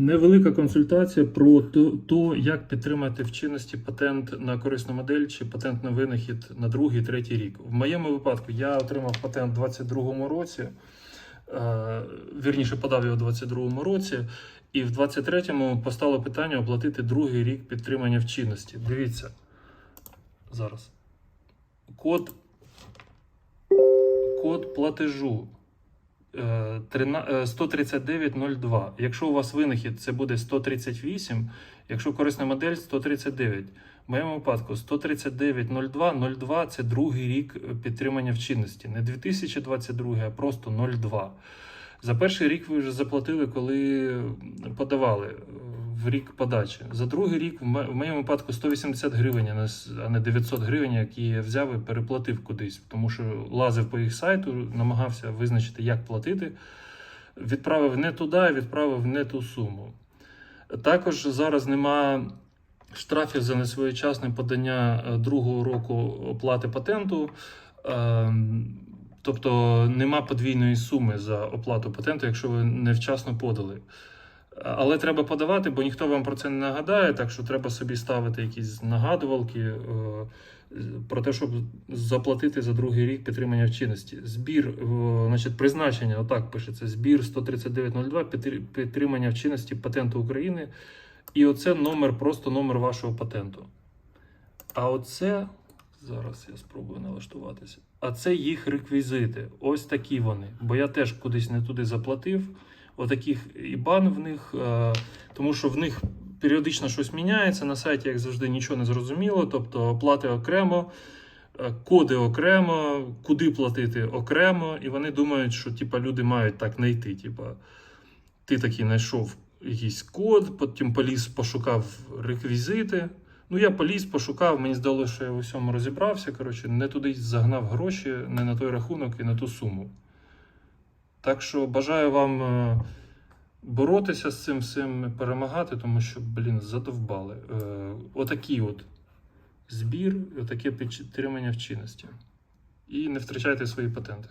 Невелика консультація про то, як підтримати в чинності патент на корисну модель чи патент на винахід на другий, третій рік. В моєму випадку я отримав патент у 22-му році, е, вірніше подав його у 22-му році, і в 23-му постало питання оплатити другий рік підтримання в чинності. Дивіться зараз. Код, код платежу. Е, трина- е, 139.02. Якщо у вас винахід, це буде 138, якщо корисна модель 139. В моєму випадку 139.02, 02 це другий рік е, підтримання в чинності. Не 2022, а просто 02. За перший рік ви вже заплатили, коли подавали в рік подачі. За другий рік в моєму випадку 180 гривень, а не с- а не 900 гривень, які я взяв і переплатив кудись, тому що лазив по їх сайту, намагався визначити, як платити. Відправив не туди, відправив не ту суму. Також зараз нема штрафів за несвоєчасне подання е, другого року оплати патенту. Ем, Тобто нема подвійної суми за оплату патенту, якщо ви невчасно подали. Але треба подавати, бо ніхто вам про це не нагадає, так що треба собі ставити якісь нагадувалки е, про те, щоб заплатити за другий рік підтримання в чинності. Збір, е, значить, призначення, отак пишеться: збір 13902, підтримання в чинності патенту України. І оце номер, просто номер вашого патенту. А оце зараз я спробую налаштуватися. А це їх реквізити. Ось такі вони. Бо я теж кудись не туди заплатив. Отаких ібан в них, е, тому що в них періодично щось міняється. На сайті, як завжди, нічого не зрозуміло. Тобто оплати окремо, е, коди окремо, куди платити окремо. І вони думають, що типа, люди мають так знайти. Типа, ти такий знайшов якийсь код, потім поліз, пошукав реквізити. Ну, я поліз, пошукав, мені здалося, що я в усьому розібрався. Коротше, не туди загнав гроші, не на той рахунок і на ту суму. Так що бажаю вам е, боротися з цим всім, перемагати, тому що, блін, задовбали. Е, Отакий от збір, отаке підтримання в чинності. І не втрачайте свої патенти.